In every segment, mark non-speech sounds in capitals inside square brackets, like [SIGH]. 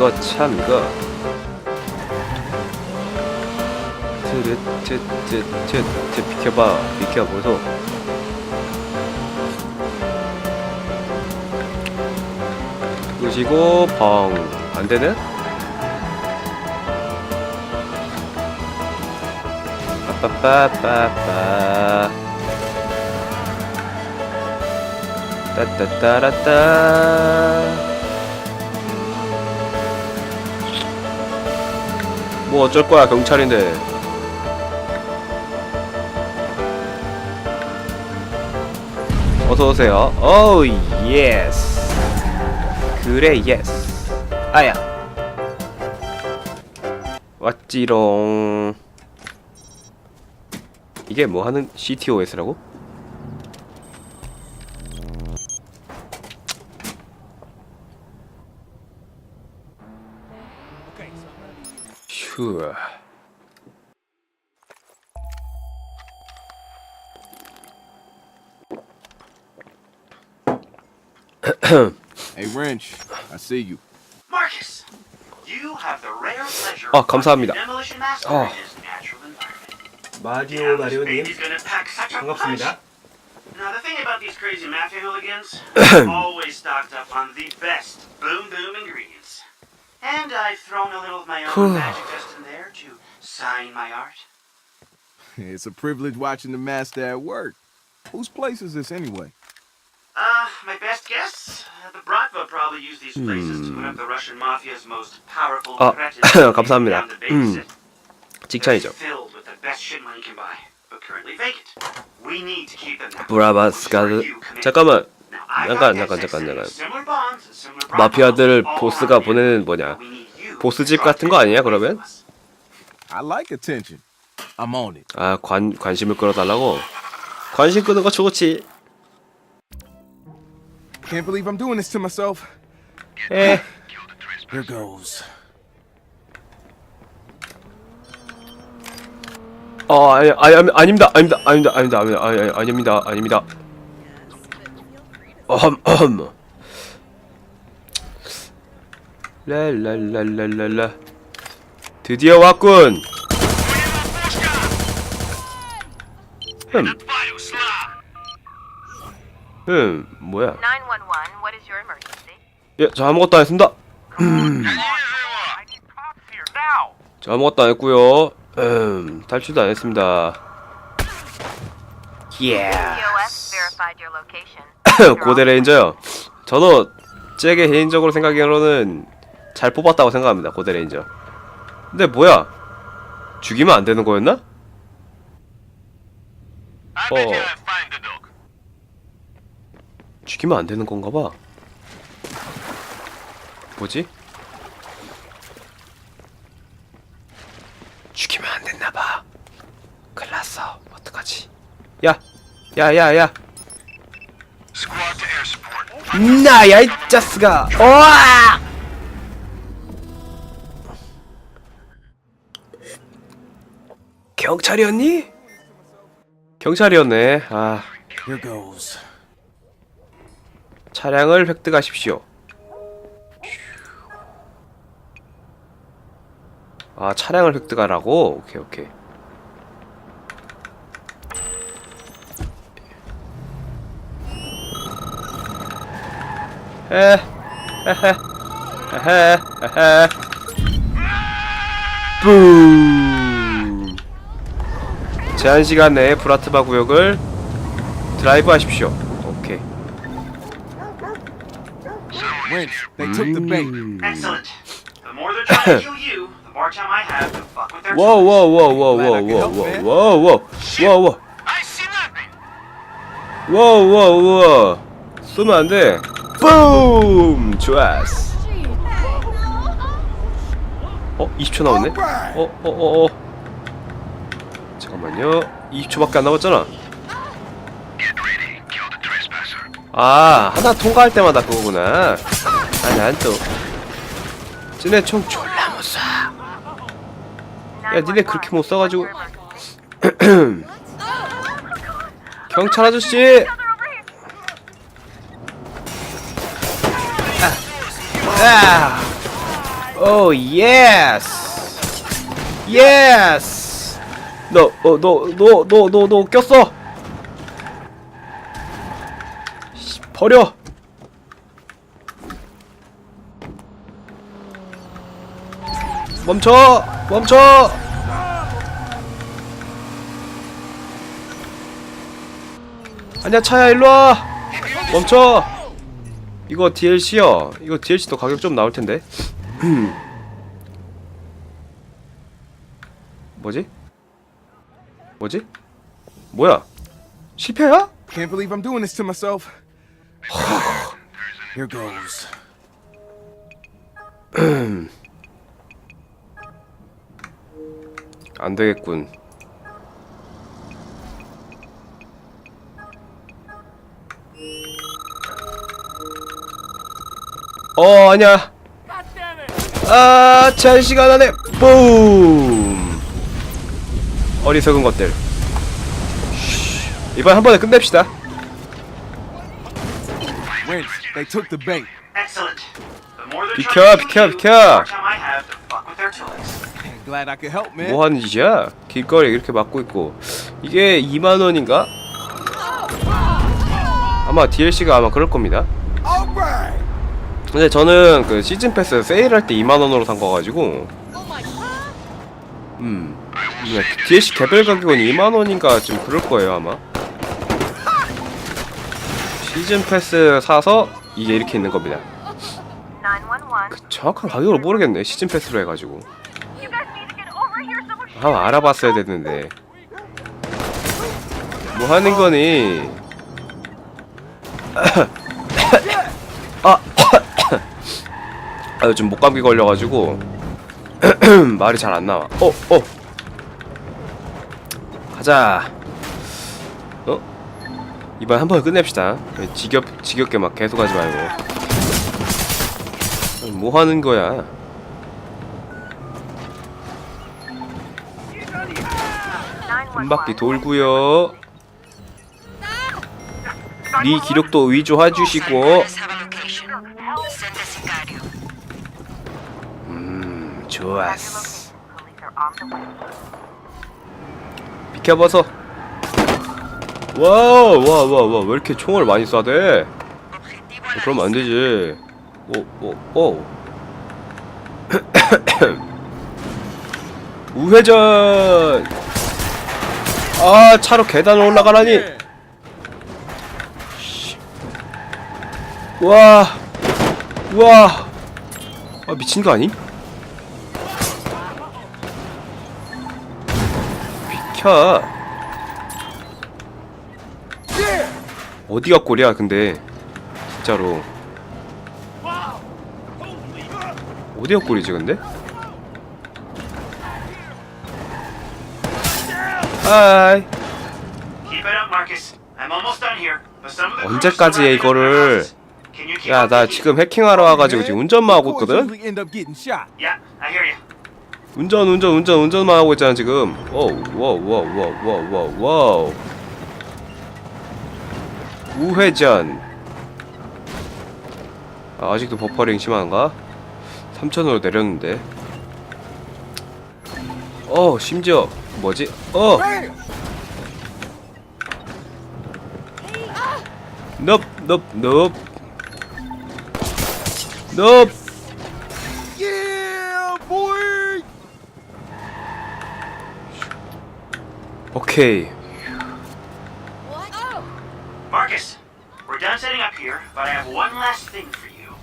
이거 참 이거. 트트트트트 비켜봐 비켜보소. 끄시고 펑 안되네? 빠빠빠빠빠. 따따따라따 뭐 어쩔 거야 경찰인데. 어서 오세요. 오우 예스 그래 예스 아야. 왔지롱. 이게 뭐 하는 CTOS라고? 휴 [CLEARS THROAT] Hey, Wrench, I see you. Marcus, you have the rare pleasure 아, of watching 감사합니다. Demolition Master 아. in his natural environment. 마리오 Now this 마리오님 baby's gonna pack such a punch. 반갑습니다 Now the thing about these crazy mafia hooligans, [CLEARS THROAT] always stocked up on the best boom boom ingredients. And I've thrown a little of my own magic dust in there to sign my art. It's a privilege watching the master at work. Whose place is this anyway? Uh, my best guess? Uh, the Bratva probably use these places to put up the Russian mafia's most powerful 아, 감사합니다. 직장이죠 They're filled with the best shit money can buy, but currently vacant. We need to keep them now. commit. 잠깐만 잠깐, 잠깐, 잠깐, that 잠깐. say similar bonds, similar 마피아들 profiles, all 보스가 보내는. 뭐냐 We need you 보스집 to 같은 거 아니냐 trust 그러면? I like attention. I'm on it. 아 관, 관심을 끌어달라고? 관심 끄는 거 좋지 Can't believe I'm doing this to myself. 에 Here goes. 어, 아니, 아니, 아니, 아닙니다, 아닙니다, 아닙니다, 아닙니다, 아닙니다, 아니, 아니, 아닙니다, 아닙니다. 어흠, 어흠. 랄랄랄랄랄라. 드디어 왔군. 흠, 흠, 뭐야? 911, what is your emergency? 예, 저 아무것도 안 했습니다. 저 아무것도 안 했고요. 음, 탈출도 안 했습니다. 예. 고대 레인저요. 저도 제게 개인적으로 생각하기로는 잘 뽑았다고 생각합니다. 고대 레인저. 근데 뭐야? 죽이면 안 되는 거였나? 어. 죽이면 안 되는 건가 봐. 뭐지? 죽이면 안 됐나 봐. 큰일 났어. 어떡하지? 야! 야, 야, 야! 나야, 이 자스가! 오아! 경찰이었니? 경찰이었네. 아, Here goes. 차량을 획득하십시오. 아, 차량을 획득하라고? 오케이, 오케이. 에, 헤헤, 헤헤, 헤헤. 뿜. 제한 시간 내에 브라트바 구역을 드라이브 하십시오. 오케이. Wrench, they took the bait. Excellent. The more they're trying to kill you, the more time I have to fuck with their Whoa, whoa, whoa, whoa, Glad whoa, I could whoa, help, whoa, man. whoa, whoa, whoa, whoa, I see nothing. whoa, whoa, whoa. 쏘면 안 돼. 뿜! 좋았어. 어, 20초 남았네. 어, 어, 어, 어. 잠깐만요. 20초밖에 안 남았잖아. 아, 하나 통과할 때마다 그거구나. 아, 난 또. 쟤네 총 졸라 못 쏴. 야, 니네 그렇게 못 쏴가지고. [CLEARS THROAT] 경찰 아저씨! 아! 오 예스 예스 너어너너너 너 너 너 꼈어. 씨, 버려. 멈춰 멈춰. 아니야 차야 일로와. 멈춰. 이거 DLC요 이거 DLC도 가격 좀 나올 텐데. [CLEARS THROAT] 뭐지? 뭐지? 뭐야? 실패야? Can't believe I'm doing this to myself. Here goes. 안 되겠군. 어 아니야. 아, 제한 시간 안에 뿜. 어리석은 것들. 쉬, 이번 한 번에 끝냅시다. 비켜, 비켜, 비켜. the more time I have to fuck with their toys. Glad I could help, man. 뭐 하는 짓이야? 길거리 이렇게 막고 있고 이게 2만 원인가? 아마 DLC가 아마 그럴 겁니다. 근데 저는 그 시즌 패스 세일할 때 2만 원으로 산 거가지고 음 DLC 개별 가격은 2만 원인가 좀 그럴 거예요 아마. 시즌 패스 사서 이게 이렇게 있는 겁니다. 911. 정확한 가격을 모르겠네 시즌 패스로 해가지고 한번 알아봤어야 됐는데 뭐 하는 거니? [COUGHS] 아, [COUGHS] 아 요즘 목감기 걸려가지고 [COUGHS] 말이 잘 안 나와. 어, 어. 가자. 어? 이번 한 번에 끝냅시다. 지겹 지겹게 막 계속 하지 말고. 뭐 하는 거야? 한 바퀴 돌고요. 네 기록도 위조해 주시고. 음, 좋았어. police are on the way. 비켜봐서. 와우, 와, 와, 와, 왜 이렇게 총을 많이 쏴대? 어, 그러면 안 되지. 오, 오, 오. 우회전. 아, 차로 계단 올라가라니. 와, 와, 아 미친 거 아님? 켜. 어디가 꼴이야, 근데 진짜로. 어디가 꼴이지, 근데? 하이. Keep it up, Marcus. I'm almost done here. But some of the 언제까지 해, crews surrounding my 이거를? 야, 나? 지금 해킹하러 와가지고 지금 운전만 하고 있거든? 운전, 운전, 운전, 운전만 하고 있잖아, 지금. 와우. 우회전. 아, 아직도 버퍼링 심한가? 3천으로 내렸는데. 어, 심지어, 뭐지? 어! 넙, 넙, 넙. 넙! 오케이. Marcus, we're done setting up here, but I have one last thing for you.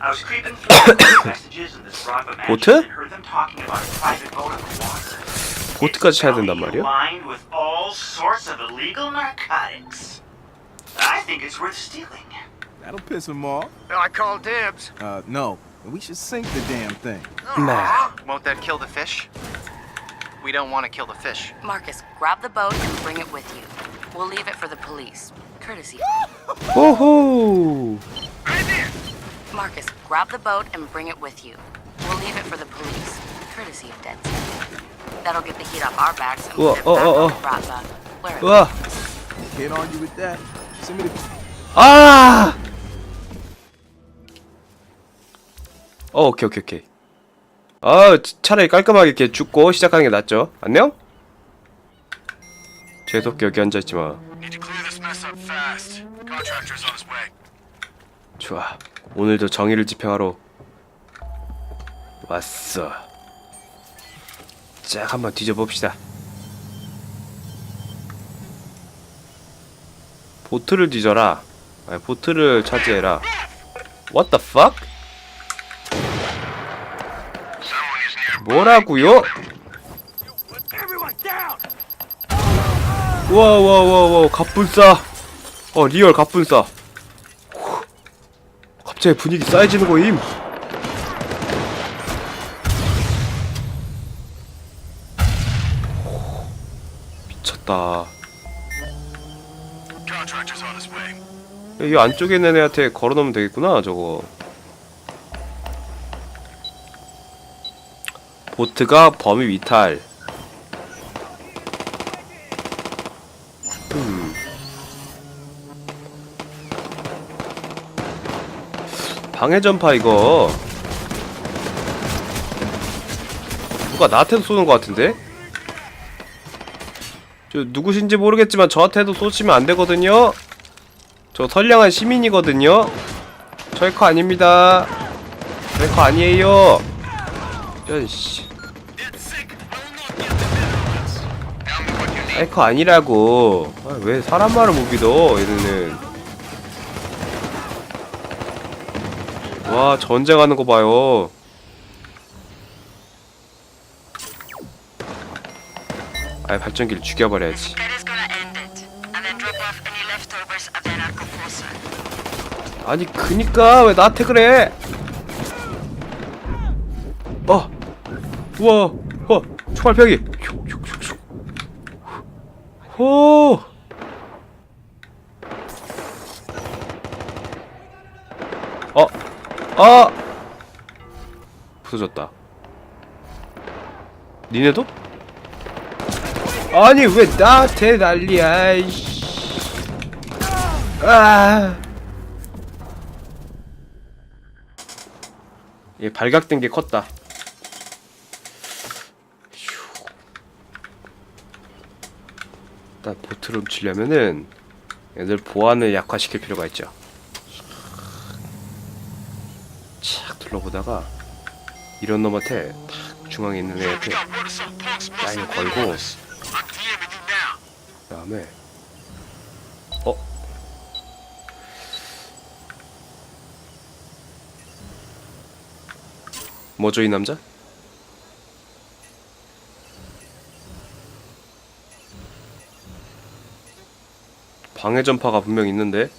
I was creeping through the [COUGHS] messages in this Rockland mansion 보트? and heard them talking about a private boat on the water. 보트까지 차야 된단 말이야? Lined with all sorts of illegal narcotics. I think it's worth stealing. That'll piss him off. I call dibs. Uh, no. We should sink the damn thing. Nah. Won't that kill the fish? We don't want to kill the fish. Marcus, grab the boat and bring it with you. We'll leave it for the police. Courtesy. Woohoo! Marcus, grab the boat and bring it with you. We'll leave it for the police. Courtesy of Dead That'll get the heat off our backs and Whoa, oh, oh, oh. Ratma. Whoa. Can't argue with that. Send me the Ah! Oh, okay, okay, okay. 아 차라리 깔끔하게 이렇게 죽고 시작하는 게 낫죠 안녕? 재수없게 여기 앉아있지 마 Need to clear this mess up fast. Contractor's on his way. 좋아 오늘도 정의를 집행하러 왔어 쫙 한번 뒤져봅시다 보트를 뒤져라 아니 보트를 차지해라 What the fuck? 뭐라고요? 와와와와 갑분싸 어 리얼 갑분싸 갑자기 분위기 쌓여지는 거임. 미쳤다. 이 안쪽에 있는 애한테 걸어놓으면 되겠구나, 저거. 보트가 범위 위탈. 음. 방해 전파 이거 누가 나한테도 쏘는 것 같은데? 저 누구신지 모르겠지만 저한테도 쏘시면 안 되거든요. 저 선량한 시민이거든요. 저희 거 아닙니다. 저희 거 아니에요. 저 씨. 거 아니라고. 아, 왜 사람 말을 못 믿어? 얘네는. 와 전쟁하는 거 봐요. 아 발전기를 죽여버려야지. 아니 그니까 왜 나한테 그래? 어, 우와, 어, 총알 펴기. 호. 어, 아, 부서졌다. 니네도? 아니 왜 나한테 난리야? 아. 얘 발각된 게 컸다. 일단 보트를 훔치려면은 얘들 보안을 약화시킬 필요가 있죠. 착 둘러보다가 이런 놈한테 탁 중앙에 있는 애한테 라인 걸고 그 다음에 어 뭐죠 이 남자? 방해 전파가 분명 있는데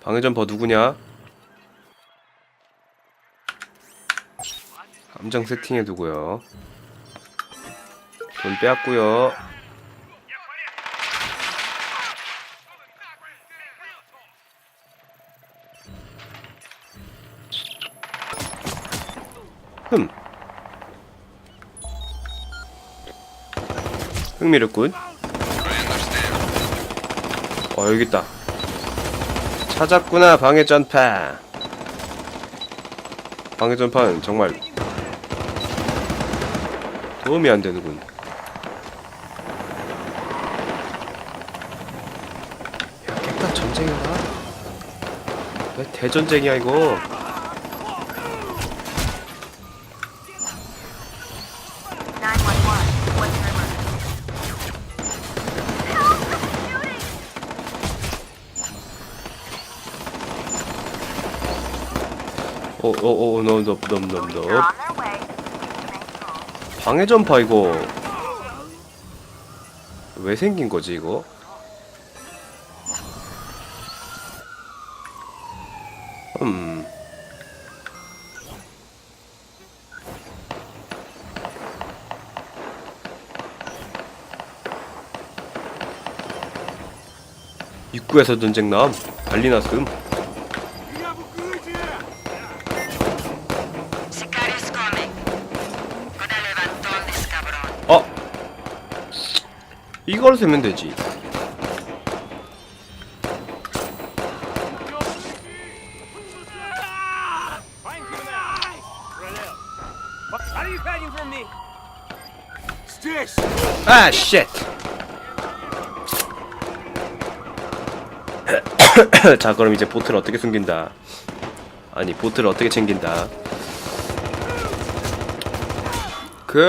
방해 전파 누구냐? 함정 세팅해 두고요. 돈 빼앗고요. 흠. 흥미롭군. 어 여기 있다. 찾았구나 방해 전파. 방해 전파는 정말 도움이 안 되는군. 야 깨끗 전쟁이다. 왜 대전쟁이야 이거? 넘넘넘넘 way. Remain calm. 방해 전파 이거 왜 생긴 거지 이거? 음. 입구에서 전쟁 남 난리 났음. 사과를 세면 되지 아, 쉣. [COUGHS] 자, 그럼 이제 보트를 어떻게 숨긴다. 아니, 보트를 어떻게 챙긴다. 그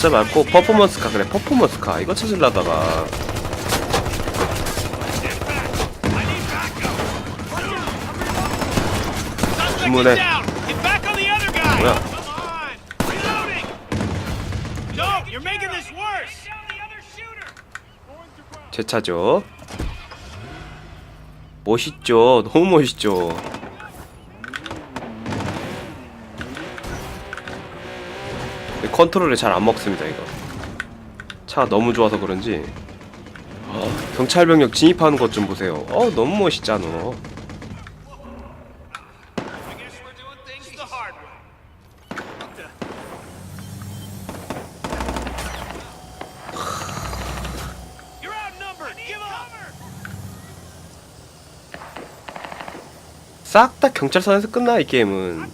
진짜 많고 퍼포먼스카 그래 퍼포먼스카 이거 찾으려다가 주문해! 뭐야! 제 차죠 멋있죠 너무 멋있죠 컨트롤이 잘안 먹습니다 이거. 차가 너무 좋아서 그런지. 어, 경찰 병력 진입하는 것 좀 보세요. 어 너무 멋있잖아! 싹 다 경찰서에서 끝나 이 게임은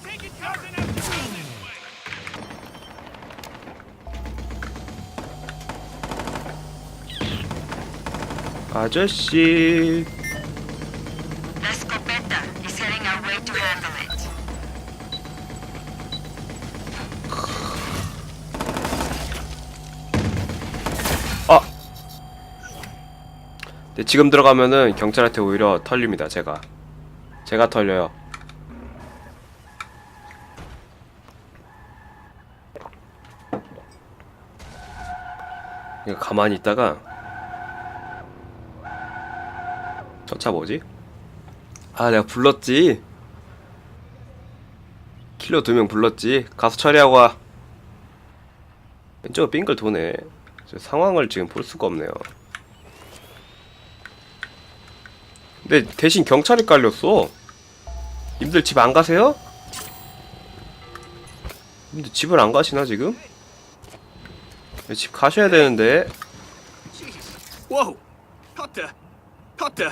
아저씨. 아! 네, 지금 들어가면은 경찰한테 오히려 털립니다, 제가. 제가 털려요. 가만히 있다가 저 차 뭐지? 아, 내가 불렀지. 킬러 두 명 불렀지. 가서 처리하고 와. 왼쪽 빙글 도네. 저 상황을 지금 볼 수가 없네요. 근데 대신 경찰이 깔렸어. 님들 집 안 가세요? 님들 집을 안 가시나 지금? 네, 집 가셔야 되는데 the? What the?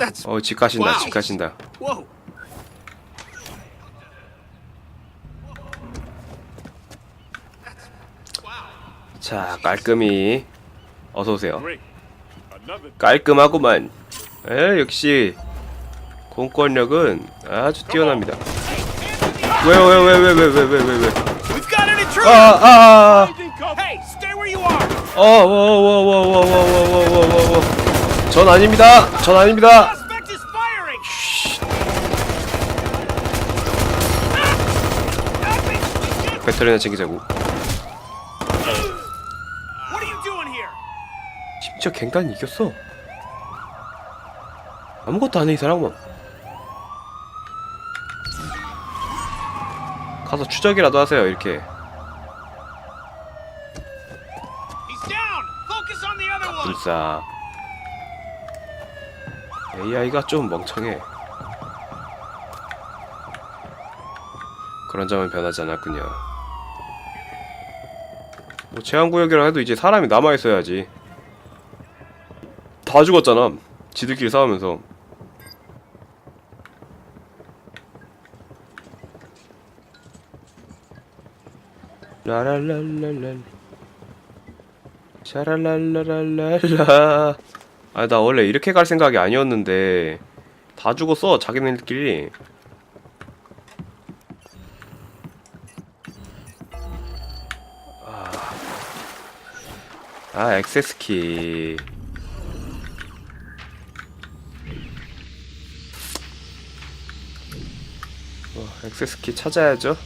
That's 어 집 가신다 집 가신다. Whoa. 자 깔끔히 어서오세요. 깔끔하구만. 에 역시 공권력은 아주 뛰어납니다. 왜요 왜요 왜요 왜요 왜요 왜요 왜요 왜요? We've got an intruder! 아 아 아 아 Hey, stay where you are! 어, 어워워 워 워 워 워 워 워워워워 전 아닙니다 전 아닙니다! 배터리나 챙기자고? 심지어 갱단이 이겼어 아무것도 안 해 이 사람은 가서 추적이라도 하세요 이렇게! 불사 AI가 좀 멍청해. 그런 점은 변하지 않았군요. 뭐 제한구역이라 해도 이제 사람이 남아있어야지. 다 죽었잖아. 지들끼리 싸우면서. 라랄랄랄랄. 샤랄랄랄랄라 아 나 원래 이렇게 갈 생각이 아니었는데 다 죽었어 자기네들끼리. 아, 아 액세스 키. 어, 액세스 키 찾아야죠.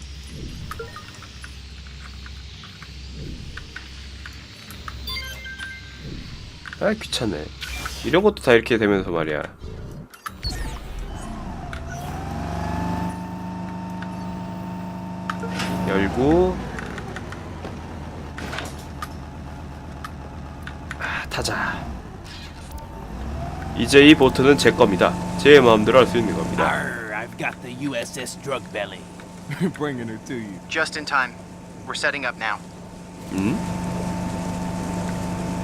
아 귀찮네 이런 것도 다 이렇게 되면서 말이야 열고 아 타자 이제 이 보트는 제 겁니다 제 마음대로 할 수 있는 겁니다 I've got the USS Drug Belly. Bringing her to you. Just in time. We're setting up now. 음?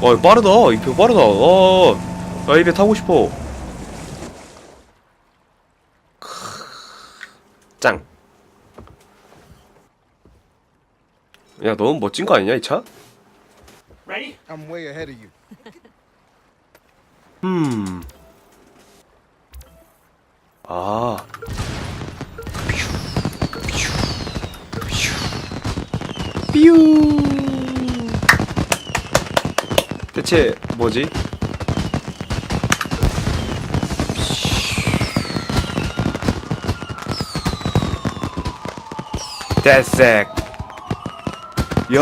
와 이거 빠르다 이배 빠르다 어, 나이 배 타고 싶어 크으, 짱 야, 너무 멋진 거 아니냐, 이 차? Ready? I'm way ahead of you. [LAUGHS] 음. 아. 뾰. 대체 뭐지? 대색. 야,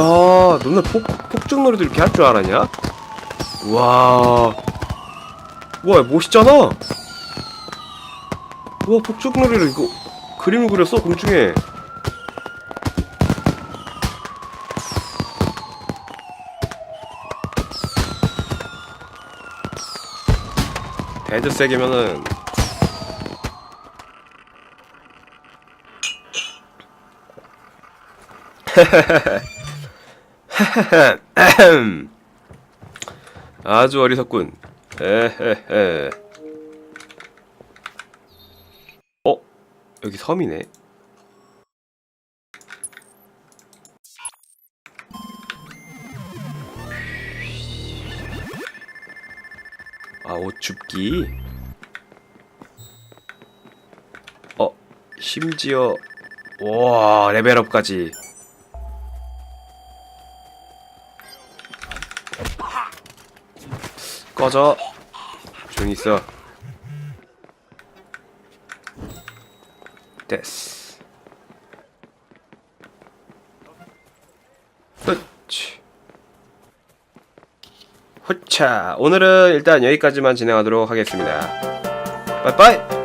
너네 폭, 폭죽 놀이도 이렇게 할 줄 알았냐? 와. 와 멋있잖아 우와 폭죽 놀이를 이거 그림을 그렸어 공중에 데드색이면은 [LAUGHS] 아주 어리석군 에헤헤. 어? 여기 섬이네. 아, 옷 줍기. 어, 심지어, 와, 레벨업까지. 꺼져. 조용히 있어. 됐어. 흐치. 후차. 오늘은 일단 여기까지만 진행하도록 하겠습니다. 빠이빠이!